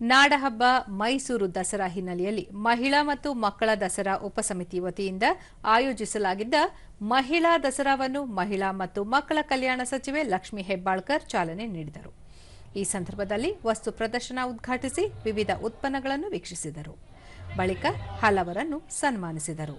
ನಾಡಹಬ್ಬ ಮೈಸೂರು ದಸರಾ ಹಿನ್ನೆಲೆಯಲ್ಲಿ ಮಹಿಳಾ ಮತ್ತು ಮಕ್ಕಳ ದಸರಾ ಉಪಸಮಿತಿ ವತಿಯಿಂದ ಆಯೋಜಿಸಲಾಗಿದ್ದ ಮಹಿಳಾ ದಸರಾವನ್ನು ಮಹಿಳಾ ಮತ್ತು ಮಕ್ಕಳ ಕಲ್ಯಾಣ ಸಚಿವೆ ಲಕ್ಷ್ಮೀ ಹೆಬ್ಬಾಳ್ಕರ್ ಚಾಲನೆ ನೀಡಿದರು. ಈ ಸಂದರ್ಭದಲ್ಲಿ ವಸ್ತು ಪ್ರದರ್ಶನ ಉದ್ಘಾಟಿಸಿ ವಿವಿಧ ಉತ್ಪನ್ನಗಳನ್ನು ವೀಕ್ಷಿಸಿದರು. ಬಳಿಕ ಹಲವರನ್ನು ಸನ್ಮಾನಿಸಿದರು.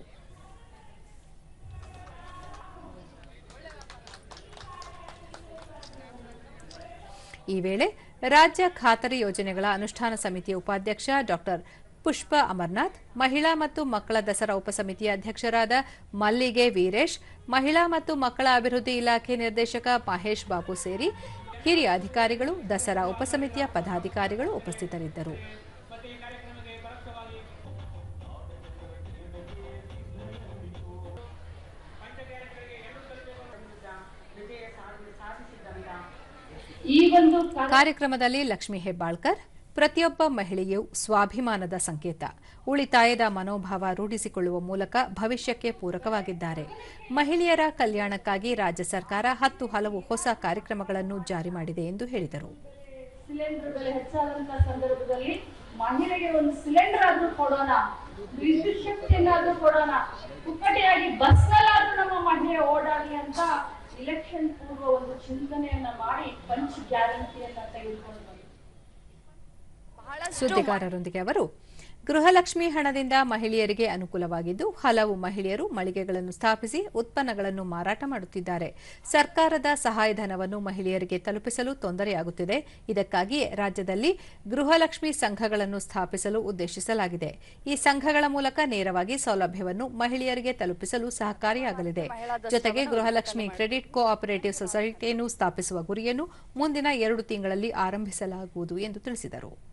ಈ ವೇಳೆ ರಾಜ್ಯ ಖಾತರಿ ಯೋಜನೆಗಳ ಅನುಷ್ಠಾನ ಸಮಿತಿಯ ಉಪಾಧ್ಯಕ್ಷ ಡಾಕ್ಟರ್ ಪುಷ್ಪ ಅಮರ್ನಾಥ್, ಮಹಿಳಾ ಮತ್ತು ಮಕ್ಕಳ ದಸರಾ ಉಪಸಮಿತಿಯ ಅಧ್ಯಕ್ಷರಾದ ಮಲ್ಲಿಗೆ ವೀರೇಶ್, ಮಹಿಳಾ ಮತ್ತು ಮಕ್ಕಳ ಅಭಿವೃದ್ಧಿ ಇಲಾಖೆ ನಿರ್ದೇಶಕ ಮಹೇಶ್ ಬಾಬು ಸೇರಿ ಹಿರಿಯ ಅಧಿಕಾರಿಗಳು, ದಸರಾ ಉಪಸಮಿತಿಯ ಪದಾಧಿಕಾರಿಗಳು ಉಪಸ್ಥಿತರಿದ್ದರು. ಈ ಒಂದು ಕಾರ್ಯಕ್ರಮದಲ್ಲಿ ಲಕ್ಷ್ಮೀ ಹೆಬ್ಬಾಳ್ಕರ್ ಪ್ರತಿಯೊಬ್ಬ ಮಹಿಳೆಯು ಸ್ವಾಭಿಮಾನದ ಸಂಕೇತ. ಉಳಿತಾಯದ ಮನೋಭಾವ ರೂಢಿಸಿಕೊಳ್ಳುವ ಮೂಲಕ ಭವಿಷ್ಯಕ್ಕೆ ಪೂರಕವಾಗಿದ್ದಾರೆ. ಮಹಿಳೆಯರ ಕಲ್ಯಾಣಕ್ಕಾಗಿ ರಾಜ್ಯ ಸರ್ಕಾರ ಹತ್ತು ಹಲವು ಹೊಸ ಕಾರ್ಯಕ್ರಮಗಳನ್ನು ಜಾರಿ ಮಾಡಿದೆ ಎಂದು ಹೇಳಿದರು. ಸಂದರ್ಭದಲ್ಲಿ ಮಹಿಳೆಗೆ ಒಂದು ಸಿಲಿಂಡರ್ ಆದ್ರೂ ಕೊಡೋಣ ವಿದ್ಯುತ್ ಶಕ್ತಿಯನ್ನಾದ್ರೂ ಕೊಡೋಣ. ಪುಕ್ಕಟೆಯಾಗಿ ಬಸ್ನಲ್ಲಾದ್ರೂ ನಮ್ಮ ಮಹಿಳೆ ಓಡಾಡಿ ಅಂತ ಇಲೆಕ್ಷನ್ ಪೂರ್ವ ಒಂದು ಚಿಂತನೆಯನ್ನ ಮಾಡಿ ಪಂಚ್ ಗ್ಯಾರಂಟಿಯನ್ನ ತೆಗೆದುಕೊಂಡು. ಸುದ್ದಿಗಾರರೊಂದಿಗೆ ಅವರು ಗೃಹಲಕ್ಷ್ಮಿ ಹಣದಿಂದ ಮಹಿಳೆಯರಿಗೆ ಅನುಕೂಲವಾಗಿದ್ದು, ಹಲವು ಮಹಿಳೆಯರು ಮಳಿಗೆಗಳನ್ನು ಸ್ಥಾಪಿಸಿ ಉತ್ಪನ್ನಗಳನ್ನು ಮಾರಾಟ ಮಾಡುತ್ತಿದ್ದಾರೆ. ಸರ್ಕಾರದ ಸಹಾಯಧನವನ್ನು ಮಹಿಳೆಯರಿಗೆ ತಲುಪಿಸಲು ತೊಂದರೆಯಾಗುತ್ತಿದೆ. ಇದಕ್ಕಾಗಿಯೇ ರಾಜ್ಯದಲ್ಲಿ ಗೃಹಲಕ್ಷ್ಮಿ ಸಂಘಗಳನ್ನು ಸ್ಥಾಪಿಸಲು ಉದ್ದೇಶಿಸಲಾಗಿದೆ. ಈ ಸಂಘಗಳ ಮೂಲಕ ನೇರವಾಗಿ ಸೌಲಭ್ಯವನ್ನು ಮಹಿಳೆಯರಿಗೆ ತಲುಪಿಸಲು ಸಹಕಾರಿಯಾಗಲಿದೆ. ಜೊತೆಗೆ ಗೃಹಲಕ್ಷ್ಮಿ ಕ್ರೆಡಿಟ್ ಕೋಆಪರೇಟಿವ್ ಸೊಸೈಟಿಯನ್ನು ಸ್ಥಾಪಿಸುವ ಗುರಿಯನ್ನು ಮುಂದಿನ ಎರಡು ತಿಂಗಳಲ್ಲಿ ಆರಂಭಿಸಲಾಗುವುದು ಎಂದು ತಿಳಿಸಿದರು.